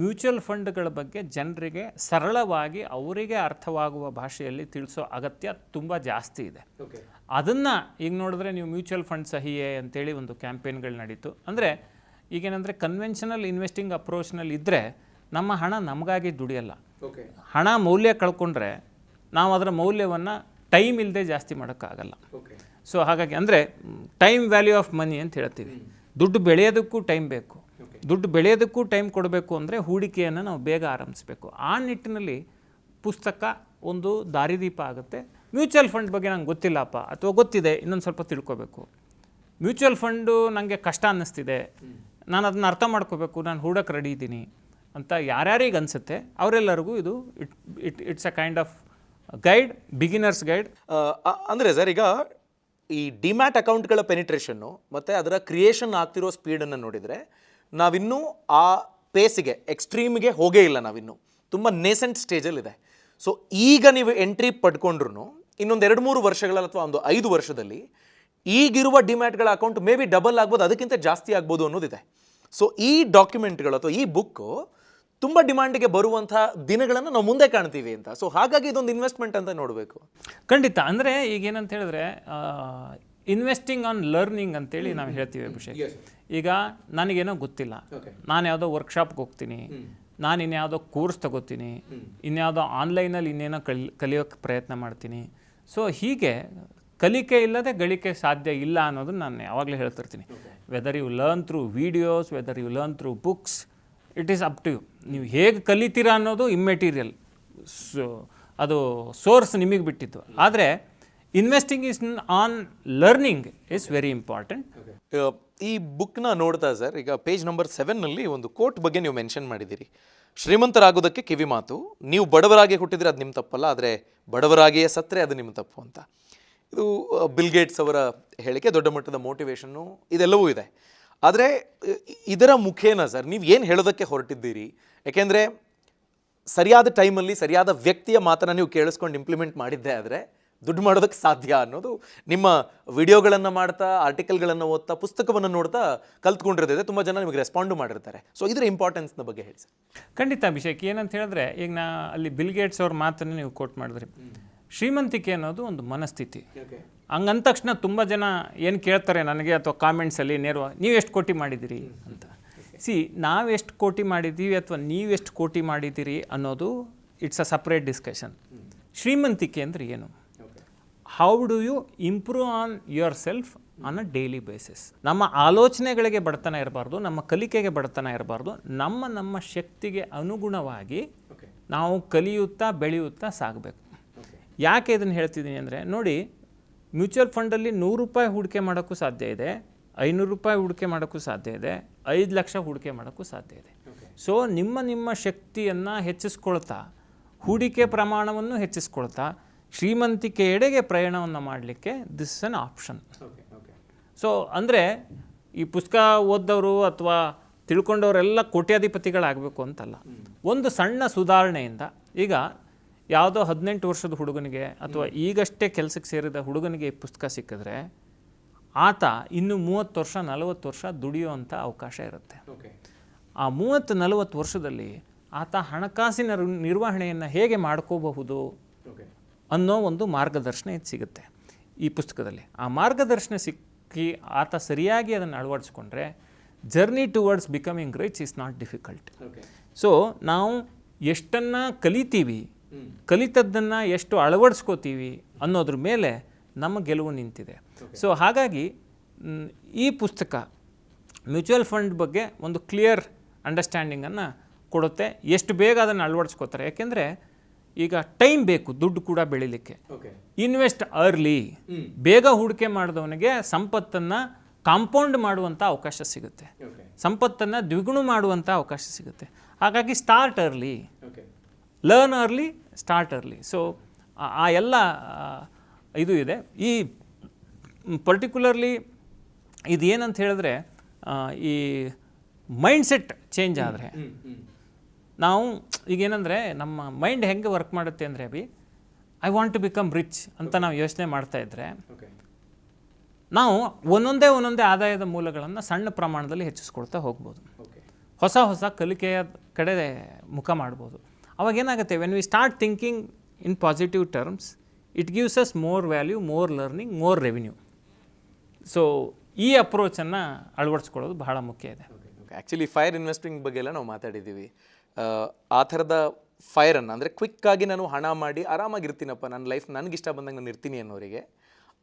ಮ್ಯೂಚುವಲ್ ಫಂಡ್ಗಳ ಬಗ್ಗೆ ಜನರಿಗೆ ಸರಳವಾಗಿ ಅವರಿಗೆ ಅರ್ಥವಾಗುವ ಭಾಷೆಯಲ್ಲಿ ತಿಳಿಸೋ ಅಗತ್ಯ ತುಂಬ ಜಾಸ್ತಿ ಇದೆ. ಅದನ್ನು ಈಗ ನೋಡಿದ್ರೆ ನೀವು ಮ್ಯೂಚುವಲ್ ಫಂಡ್ ಸಹಿಯೇ ಅಂತೇಳಿ ಒಂದು ಕ್ಯಾಂಪೇನ್ಗಳು ನಡೀತು. ಅಂದರೆ ಈಗೇನಂದರೆ ಕನ್ವೆನ್ಷನಲ್ ಇನ್ವೆಸ್ಟಿಂಗ್ ಅಪ್ರೋಚ್ನಲ್ಲಿ ಇದ್ದರೆ ನಮ್ಮ ಹಣ ನಮಗಾಗಿ ದುಡಿಯಲ್ಲ. ಹಣ ಮೌಲ್ಯ ಕಳ್ಕೊಂಡ್ರೆ ನಾವು ಅದರ ಮೌಲ್ಯವನ್ನು ಟೈಮ್ ಇಲ್ಲದೆ ಜಾಸ್ತಿ ಮಾಡೋಕ್ಕಾಗಲ್ಲ. ಸೊ ಹಾಗಾಗಿ ಅಂದರೆ ಟೈಮ್ ವ್ಯಾಲ್ಯೂ ಆಫ್ ಮನಿ ಅಂತ ಹೇಳ್ತೀವಿ. ದುಡ್ಡು ಬೆಳೆಯೋದಕ್ಕೂ ಟೈಮ್ ಬೇಕು. ದುಡ್ಡು ಬೆಳೆಯೋದಕ್ಕೂ ಟೈಮ್ ಕೊಡಬೇಕು ಅಂದರೆ ಹೂಡಿಕೆಯನ್ನು ನಾವು ಬೇಗ ಆರಂಭಿಸಬೇಕು. ಆ ನಿಟ್ಟಿನಲ್ಲಿ ಪುಸ್ತಕ ಒಂದು ದಾರಿದೀಪ ಆಗುತ್ತೆ. ಮ್ಯೂಚುವಲ್ ಫಂಡ್ ಬಗ್ಗೆ ನಂಗೆ ಗೊತ್ತಿಲ್ಲಪ್ಪ ಅಥವಾ ಗೊತ್ತಿದೆ ಇನ್ನೊಂದು ಸ್ವಲ್ಪ ತಿಳ್ಕೊಬೇಕು. ಮ್ಯೂಚುವಲ್ ಫಂಡು ನನಗೆ ಕಷ್ಟ ಅನ್ನಿಸ್ತಿದೆ. ನಾನು ಅದನ್ನ ಅರ್ಥ ಮಾಡ್ಕೋಬೇಕು, ನಾನು ಹೂಡಕ್ಕೆ ರೆಡಿ ಇದ್ದೀನಿ ಅಂತ ಯಾರ್ಯಾರಿಗೆ ಅನಿಸುತ್ತೆ, ಅವರೆಲ್ಲರಿಗೂ ಇದು it it it's a kind of guide beginners guide ಅಂದರೆ ಸರ್ ಈಗ ಈ ಡಿಮ್ಯಾಟ್ ಅಕೌಂಟ್ಗಳ ಪೆನಿಟ್ರೇಷನ್ನು ಮತ್ತು ಅದರ ಕ್ರಿಯೇಷನ್ ಆಗ್ತಿರೋ ಸ್ಪೀಡನ್ನು ನೋಡಿದರೆ ನಾವಿನ್ನೂ ಆ ಪೇಸಿಗೆ ಎಕ್ಸ್ಟ್ರೀಮ್ಗೆ ಹೋಗೇ ಇಲ್ಲ ನಾವಿನ್ನು. ತುಂಬ ನೇಸೆಂಟ್ ಸ್ಟೇಜಲ್ಲಿದೆ ಸೊ ಈಗ ನೀವು ಎಂಟ್ರಿ ಪಡ್ಕೊಂಡ್ರು ಇನ್ನೊಂದು ಎರಡು ಮೂರು ವರ್ಷಗಳಲ್ಲಿ ಅಥವಾ ಒಂದು ಐದು ವರ್ಷದಲ್ಲಿ ಈಗಿರುವ ಡಿಮ್ಯಾಟ್ಗಳ ಅಕೌಂಟ್ ಮೇ ಬಿ ಡಬಲ್ ಆಗ್ಬೋದು ಅದಕ್ಕಿಂತ ಜಾಸ್ತಿ ಆಗ್ಬೋದು ಅನ್ನೋದಿದೆ. ಸೊ ಈ ಡಾಕ್ಯುಮೆಂಟ್ಗಳು ಅಥವಾ ಈ ಬುಕ್ಕು ತುಂಬ ಡಿಮ್ಯಾಂಡ್ಗೆ ಬರುವಂಥ ದಿನಗಳನ್ನು ನಾವು ಮುಂದೆ ಕಾಣ್ತೀವಿ ಅಂತ. ಸೊ ಹಾಗಾಗಿ ಇದೊಂದು ಇನ್ವೆಸ್ಟ್ಮೆಂಟ್ ಅಂತ ನೋಡಬೇಕು. ಖಂಡಿತ. ಅಂದರೆ ಈಗ ಏನಂತ ಹೇಳಿದ್ರೆ ಇನ್ವೆಸ್ಟಿಂಗ್ ಆನ್ ಲರ್ನಿಂಗ್ ಅಂತೇಳಿ ನಾವು ಹೇಳ್ತೀವಿ ಅಭಿಷೇಕ್. ಈಗ ನನಗೇನೋ ಗೊತ್ತಿಲ್ಲ. ನಾನು ಯಾವುದೋ ವರ್ಕ್ಶಾಪ್ಗೆ ಹೋಗ್ತೀನಿ. ನಾನು ಇನ್ಯಾವುದೋ ಕೋರ್ಸ್ ತಗೋತೀನಿ. ಇನ್ಯಾವುದೋ ಆನ್ಲೈನಲ್ಲಿ ಇನ್ನೇನೋ ಕಲಿ ಕಲಿಯೋಕ್ಕೆ ಪ್ರಯತ್ನ ಮಾಡ್ತೀನಿ. ಸೊ ಹೀಗೆ ಕಲಿಕೆ ಇಲ್ಲದೆ ಗಳಿಕೆ ಸಾಧ್ಯ ಇಲ್ಲ ಅನ್ನೋದನ್ನು ನಾನು ಯಾವಾಗಲೂ ಹೇಳ್ತಿರ್ತೀನಿ. Whether you learn through videos whether you learn through books it is up to you ನೀವು ಹೇಗೆ ಕಲಿತೀರಾ ಅನ್ನೋದು ಇಮ್ಮೆಟೀರಿಯಲ್ ಸೊ ಅದು ಸೋರ್ಸ್ ನಿಮಗೆ ಬಿಟ್ಟಿತ್ತು. ಆದರೆ investing is on learning is very important ಈ ಬುಕ್ನ ನೋಡ್ತಾ ಸರ್, ಈಗ ಪೇಜ್ ನಂಬರ್ ಸೆವೆನ್ನಲ್ಲಿ ಒಂದು ಕೋಟ್ ಬಗ್ಗೆ ನೀವು ಮೆನ್ಷನ್ ಮಾಡಿದ್ದೀರಿ. ಶ್ರೀಮಂತರಾಗೋದಕ್ಕೆ ಕಿವಿ ಮಾತು ನೀವು ಬಡವರಾಗಿ ಹುಟ್ಟಿದರೆ ಅದು ನಿಮ್ಮ ತಪ್ಪಲ್ಲ, ಆದರೆ ಬಡವರಾಗಿಯೇ ಸತ್ತರೆ ಅದು ನಿಮ್ಮ ತಪ್ಪು ಅಂತ. ಇದು ಬಿಲ್ ಗೇಟ್ಸ್ ಅವರ ಹೇಳಿಕೆ ದೊಡ್ಡ ಮಟ್ಟದ ಮೋಟಿವೇಶನ್ನು ಇದೆಲ್ಲವೂ ಇದೆ. ಆದರೆ ಇದರ ಮುಖೇನ ಸರ್ ನೀವು ಏನು ಹೇಳೋದಕ್ಕೆ ಹೊರಟಿದ್ದೀರಿ? ಯಾಕೆಂದರೆ ಸರಿಯಾದ ಟೈಮಲ್ಲಿ ಸರಿಯಾದ ವ್ಯಕ್ತಿಯ ಮಾತನ್ನು ನೀವು ಕೇಳಿಸ್ಕೊಂಡು ಇಂಪ್ಲಿಮೆಂಟ್ ಮಾಡಿದ್ದೆ ಆದರೆ ದುಡ್ಡು ಮಾಡೋದಕ್ಕೆ ಸಾಧ್ಯ ಅನ್ನೋದು ನಿಮ್ಮ ವಿಡಿಯೋಗಳನ್ನು ಮಾಡ್ತಾ ಆರ್ಟಿಕಲ್ಗಳನ್ನು ಓದ್ತಾ ಪುಸ್ತಕವನ್ನು ನೋಡ್ತಾ ಕಲ್ತ್ಕೊಂಡಿರ್ತದೆ ತುಂಬ ಜನ ನಿಮಗೆ ರೆಸ್ಪಾಂಡು ಮಾಡಿರ್ತಾರೆ. ಸೊ ಇದರ ಇಂಪಾರ್ಟೆನ್ಸ್ನ ಬಗ್ಗೆ ಹೇಳಿ ಸರ್. ಖಂಡಿತ ಅಭಿಷೇಕ್. ಏನಂತ ಹೇಳಿದ್ರೆ ಈಗ ನಾ ಅಲ್ಲಿ ಬಿಲ್ ಗೇಟ್ಸ್ ಅವ್ರ ಮಾತನ್ನು ನೀವು ಕೋಟ್ ಮಾಡಿದ್ರಿ. ಶ್ರೀಮಂತಿಕೆ ಅನ್ನೋದು ಒಂದು ಮನಸ್ಥಿತಿ. ಹಂಗಂದ ತಕ್ಷಣ ತುಂಬ ಜನ ಏನು ಕೇಳ್ತಾರೆ ನನಗೆ ಅಥವಾ ಕಾಮೆಂಟ್ಸಲ್ಲಿ ನೇರವಾಗಿ ನೀವು ಎಷ್ಟು ಕೋಟಿ ಮಾಡಿದ್ದೀರಿ? ಅಂತ. ಸಿ ನಾವೆಷ್ಟು ಕೋಟಿ ಮಾಡಿದ್ದೀವಿ ಅಥವಾ ನೀವೆಷ್ಟು ಕೋಟಿ ಮಾಡಿದ್ದೀರಿ ಅನ್ನೋದು ಇಟ್ಸ್ ಅ ಸಪ್ರೇಟ್ ಡಿಸ್ಕಷನ್ ಶ್ರೀಮಂತಿಕೆ ಅಂದರೆ ಏನು? How do you improve on yourself on a daily basis ನಮ್ಮ ಆಲೋಚನೆಗಳಿಗೆ ಬಡತನ ಇರಬಾರ್ದು ನಮ್ಮ ಕಲಿಕೆಗೆ ಬಡತನ ಇರಬಾರ್ದು ನಮ್ಮ ನಮ್ಮ ಶಕ್ತಿಗೆ ಅನುಗುಣವಾಗಿ ನಾವು ಕಲಿಯುತ್ತಾ ಬೆಳೆಯುತ್ತಾ ಸಾಗಬೇಕು. ಯಾಕೆ ಇದನ್ನು ಹೇಳ್ತಿದ್ದೀನಿ ಅಂದರೆ ನೋಡಿ ಮ್ಯೂಚುವಲ್ ಫಂಡಲ್ಲಿ ನೂರು ರೂಪಾಯಿ ಹೂಡಿಕೆ ಮಾಡೋಕ್ಕೂ ಸಾಧ್ಯ ಇದೆ ಐನೂರು ರೂಪಾಯಿ ಹೂಡಿಕೆ ಮಾಡೋಕ್ಕೂ ಸಾಧ್ಯ ಇದೆ ಐದು ಲಕ್ಷ ಹೂಡಿಕೆ ಮಾಡೋಕ್ಕೂ ಸಾಧ್ಯ ಇದೆ. ಸೊ ನಿಮ್ಮ ನಿಮ್ಮ ಶಕ್ತಿಯನ್ನು ಹೆಚ್ಚಿಸ್ಕೊಳ್ತಾ ಹೂಡಿಕೆ ಪ್ರಮಾಣವನ್ನು ಹೆಚ್ಚಿಸ್ಕೊಳ್ತಾ ಶ್ರೀಮಂತಿಕೆ ಎಡೆಗೆ ಪ್ರಯಾಣವನ್ನು ಮಾಡಲಿಕ್ಕೆ this is an option so ಅಂದರೆ ಈ ಪುಸ್ತಕ ಓದ್ದವರು ಅಥವಾ ತಿಳ್ಕೊಂಡವರೆಲ್ಲ ಕೋಟ್ಯಾಧಿಪತಿಗಳಾಗಬೇಕು ಅಂತಲ್ಲ. ಒಂದು ಸಣ್ಣ ಸುಧಾರಣೆಯಿಂದ ಈಗ ಯಾವುದೋ ಹದಿನೆಂಟು ವರ್ಷದ ಹುಡುಗನಿಗೆ ಅಥವಾ ಈಗಷ್ಟೇ ಕೆಲಸಕ್ಕೆ ಸೇರಿದ ಹುಡುಗನಿಗೆ ಈ ಪುಸ್ತಕ ಸಿಕ್ಕಿದ್ರೆ ಆತ ಇನ್ನು ಮೂವತ್ತು ವರ್ಷ ನಲವತ್ತು ವರ್ಷ ದುಡಿಯುವಂಥ ಅವಕಾಶ ಇರುತ್ತೆ. ಆ ಮೂವತ್ತು ನಲವತ್ತು ವರ್ಷದಲ್ಲಿ ಆತ ಹಣಕಾಸಿನ ನಿರ್ವಹಣೆಯನ್ನು ಹೇಗೆ ಮಾಡ್ಕೋಬಹುದು ಅನ್ನೋ ಒಂದು ಮಾರ್ಗದರ್ಶನ ಇದು ಸಿಗುತ್ತೆ ಈ ಪುಸ್ತಕದಲ್ಲಿ. ಆ ಮಾರ್ಗದರ್ಶನ ಸಿಕ್ಕಿ ಆತ ಸರಿಯಾಗಿ ಅದನ್ನು ಅಳವಡಿಸ್ಕೊಂಡ್ರೆ journey towards becoming rich is not difficult so ನಾವು ಎಷ್ಟನ್ನು ಕಲಿತೀವಿ ಕಲಿತದ್ದನ್ನು ಎಷ್ಟು ಅಳವಡಿಸ್ಕೋತೀವಿ ಅನ್ನೋದ್ರ ಮೇಲೆ ನಮ್ಮ ಗೆಲುವು ನಿಂತಿದೆ. ಸೊ ಹಾಗಾಗಿ ಈ ಪುಸ್ತಕ ಮ್ಯೂಚುವಲ್ ಫಂಡ್ ಬಗ್ಗೆ ಒಂದು ಕ್ಲಿಯರ್ ಅಂಡರ್ಸ್ಟ್ಯಾಂಡಿಂಗನ್ನು ಕೊಡುತ್ತೆ. ಎಷ್ಟು ಬೇಗ ಅದನ್ನು ಅಳವಡಿಸ್ಕೋತಾರೆ. ಯಾಕೆಂದರೆ ಈಗ ಟೈಮ್ ಬೇಕು ದುಡ್ಡು ಕೂಡ ಬೆಳಿಲಿಕ್ಕೆ. ಇನ್ವೆಸ್ಟ್ ಅರ್ಲಿ ಬೇಗ ಹೂಡಿಕೆ ಮಾಡಿದವನಿಗೆ ಸಂಪತ್ತನ್ನು ಕಾಂಪೌಂಡ್ ಮಾಡುವಂಥ ಅವಕಾಶ ಸಿಗುತ್ತೆ. ಸಂಪತ್ತನ್ನು ದ್ವಿಗುಣ ಮಾಡುವಂಥ ಅವಕಾಶ ಸಿಗುತ್ತೆ. ಹಾಗಾಗಿ start early. Learn early start early so ಆ ಎಲ್ಲ ಇದು ಇದೆ. ಈ ಪರ್ಟಿಕ್ಯುಲರ್ಲಿ ಇದು ಏನಂತ ಹೇಳಿದ್ರೆ ಈ ಮೈಂಡ್ಸೆಟ್ ಚೇಂಜ್ ಆದರೆ ನಾವು ಈಗೇನಂದರೆ ನಮ್ಮ ಮೈಂಡ್ ಹೆಂಗೆ ವರ್ಕ್ ಮಾಡುತ್ತೆ ಅಂದರೆ be I want to become rich ಅಂತ ನಾವು ಯೋಚನೆ ಮಾಡ್ತಾ ಇದ್ದರೆ ನಾವು ಒಂದೊಂದೇ ಒಂದೊಂದೇ ಆದಾಯದ ಮೂಲಗಳನ್ನು ಸಣ್ಣ ಪ್ರಮಾಣದಲ್ಲಿ ಹೆಚ್ಚಿಸ್ಕೊಳ್ತಾ ಹೋಗ್ಬೋದು. ಹೊಸ ಹೊಸ ಕಲಿಕೆಯ ಕಡೆ ಮುಖ ಮಾಡ್ಬೋದು. ಅವಾಗ ಏನಾಗುತ್ತೆ when we start thinking in positive terms it gives us more value more learning more revenue so ಈ ಅಪ್ರೋಚನ್ನು ಅಳವಡಿಸ್ಕೊಳ್ಳೋದು ಬಹಳ ಮುಖ್ಯ ಇದೆ. ಆ್ಯಕ್ಚುಲಿ ಫೈರ್ ಇನ್ವೆಸ್ಟಿಂಗ್ ಬಗ್ಗೆ ಎಲ್ಲ ನಾವು ಮಾತಾಡಿದ್ದೀವಿ. ಆ, ಥರದ ಫೈರನ್ನು ಅಂದರೆ ಕ್ವಿಕ್ಕಾಗಿ ನಾನು ಹಣ ಮಾಡಿ ಆರಾಮಾಗಿರ್ತೀನಪ್ಪ ನನ್ನ ಲೈಫ್ ನನಗೆ ಇಷ್ಟ ಬಂದಂಗೆ ನಾನು ಇರ್ತೀನಿ ಅನ್ನೋರಿಗೆ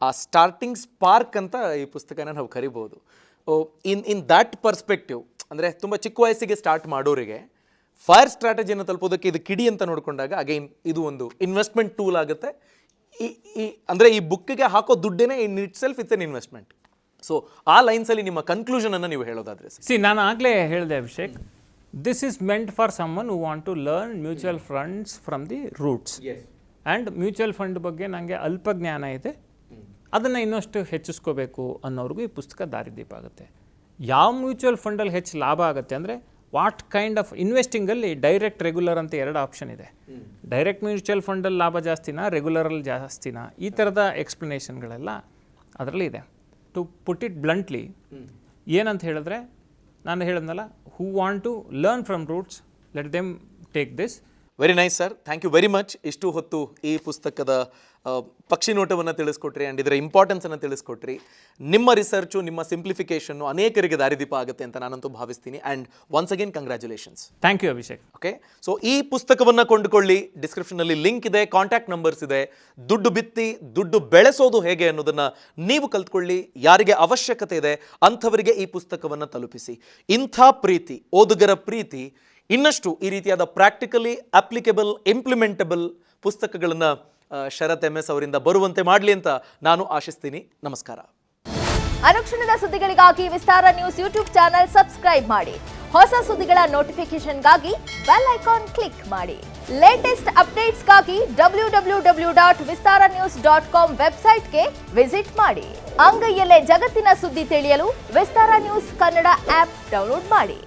ಆ ಸ್ಟಾರ್ಟಿಂಗ್ ಸ್ಪಾರ್ಕ್ ಅಂತ ಈ ಪುಸ್ತಕನ ನಾವು ಕರಿಬೋದು. ಇನ್ ಇನ್ ದ್ಯಾಟ್ ಪರ್ಸ್ಪೆಕ್ಟಿವ್ ಅಂದರೆ ತುಂಬ ಚಿಕ್ಕ ವಯಸ್ಸಿಗೆ ಸ್ಟಾರ್ಟ್ ಮಾಡೋರಿಗೆ ಫೈರ್ ಸ್ಟ್ರಾಟಜಿಯನ್ನು ತಲುಪೋದಕ್ಕೆ ಇದು ಕಿಡಿ ಅಂತ ನೋಡಿಕೊಂಡಾಗ ಅಗೈನ್ ಇದು ಒಂದು ಇನ್ವೆಸ್ಟ್ಮೆಂಟ್ ಟೂಲ್ ಆಗುತ್ತೆ. ಈ ಈ ಅಂದರೆ ಈ ಬುಕ್ಕಿಗೆ ಹಾಕೋ ದುಡ್ಡೇನೆ in itself it's an investment so ಆ ಲೈನ್ಸಲ್ಲಿ ನಿಮ್ಮ ಕನ್ಕ್ಲೂಷನನ್ನು ನೀವು ಹೇಳೋದಾದ್ರೆ ಸಿ ನಾನು ಆಗಲೇ ಹೇಳಿದೆ Abhishek this is meant for someone who want to learn mutual funds from the roots and mutual fund ಬಗ್ಗೆ ನನಗೆ ಅಲ್ಪ ಜ್ಞಾನ ಇದೆ. ಅದನ್ನು ಇನ್ನಷ್ಟು ಹೆಚ್ಚಿಸ್ಕೋಬೇಕು ಅನ್ನೋರಿಗೂ ಈ ಪುಸ್ತಕ ದಾರಿದೀಪ ಆಗುತ್ತೆ. ಯಾವ ಮ್ಯೂಚುವಲ್ ಫಂಡಲ್ಲಿ ಹೆಚ್ಚು ಲಾಭ ಆಗುತ್ತೆ ಅಂದರೆ ವಾಟ್ ಕೈಂಡ್ ಆಫ್ ಇನ್ವೆಸ್ಟಿಂಗಲ್ಲಿ ಡೈರೆಕ್ಟ್ ರೆಗ್ಯುಲರ್ ಅಂತ ಎರಡು ಆಪ್ಷನ್ ಇದೆ. ಡೈರೆಕ್ಟ್ ಮ್ಯೂಚುವಲ್ ಫಂಡಲ್ಲಿ ಲಾಭ ಜಾಸ್ತಿನಾ ರೆಗ್ಯುಲರಲ್ಲಿ ಜಾಸ್ತಿನಾ ಈ ಥರದ ಎಕ್ಸ್ಪ್ಲನೇಷನ್ಗಳೆಲ್ಲ ಅದರಲ್ಲಿ ಇದೆ. ಟು ಪುಟ್ ಇಟ್ ಬ್ಲಂಟ್ಲಿ ಏನಂತ ಹೇಳಿದ್ರೆ ನಾನು ಹೇಳಿದ್ನಲ್ಲ who want to learn from roots let them take this very nice sir thank you very much ಇಷ್ಟು ಹೊತ್ತು ಈ ಪುಸ್ತಕದ ಪಕ್ಷಿ ನೋಟವನ್ನು ತಿಳಿಸ್ಕೊಟ್ರಿ ಆ್ಯಂಡ್ ಇದರ ಇಂಪಾರ್ಟೆನ್ಸನ್ನು ತಿಳಿಸ್ಕೊಟ್ರಿ. ನಿಮ್ಮ ರಿಸರ್ಚು ನಿಮ್ಮ ಸಿಂಪ್ಲಿಫಿಕೇಷನ್ನು ಅನೇಕರಿಗೆ ದಾರಿದೀಪ ಆಗುತ್ತೆ ಅಂತ ನಾನಂತೂ ಭಾವಿಸ್ತೀನಿ. And once again congratulations thank you Abhishek okay so ಈ ಪುಸ್ತಕವನ್ನು ಕೊಂಡುಕೊಳ್ಳಿ. ಡಿಸ್ಕ್ರಿಪ್ಷನಲ್ಲಿ ಲಿಂಕ್ ಇದೆ ಕಾಂಟ್ಯಾಕ್ಟ್ ನಂಬರ್ಸ್ ಇದೆ. ದುಡ್ಡು ಬಿತ್ತಿ ದುಡ್ಡು ಬೆಳೆಸೋದು ಹೇಗೆ ಅನ್ನೋದನ್ನು ನೀವು ಕಲ್ತ್ಕೊಳ್ಳಿ. ಯಾರಿಗೆ ಅವಶ್ಯಕತೆ ಇದೆ ಅಂಥವರಿಗೆ ಈ ಪುಸ್ತಕವನ್ನು ತಲುಪಿಸಿ. ಇಂಥ ಪ್ರೀತಿ ಓದುಗರ ಪ್ರೀತಿ ಇನ್ನಷ್ಟು ಈ ರೀತಿಯಾದ ಪ್ರಾಕ್ಟಿಕಲಿ ಅಪ್ಲಿಕೇಬಲ್ ಇಂಪ್ಲಿಮೆಂಟಬಲ್ ಪುಸ್ತಕಗಳನ್ನು ಶರತ್ ಎಂ ಎಸ್ ಅವರಿಂದ ಬರುವಂತೆ ಮಾಡಲಿ ಅಂತ ನಾನು ಆಶಿಸ್ತೀನಿ. ನಮಸ್ಕಾರ. ಅನುಕ್ಷಣದ ಸುದ್ದಿಗಳಿಗಾಗಿ Vistara news YouTube channel subscribe ಮಾಡಿ. ಹೊಸ ಸುದ್ದಿಗಳ ನೋಟಿಫಿಕೇಶನ್ಗಾಗಿ ಬೆಲ್ ಐಕಾನ್ ಕ್ಲಿಕ್ ಮಾಡಿ. Latest ಅಪ್ಡೇಟ್ಸ್ಗಾಗಿ W W W dot Vistara news dot com ವೆಬ್ಸೈಟ್ಗೆ ವಿಸಿಟ್ ಮಾಡಿ. ಅಂಗೈಯಲ್ಲೇ ಜಗತ್ತಿನ ಸುದ್ದಿ ತಿಳಿಯಲು Vistara news Kannada app download ಮಾಡಿ.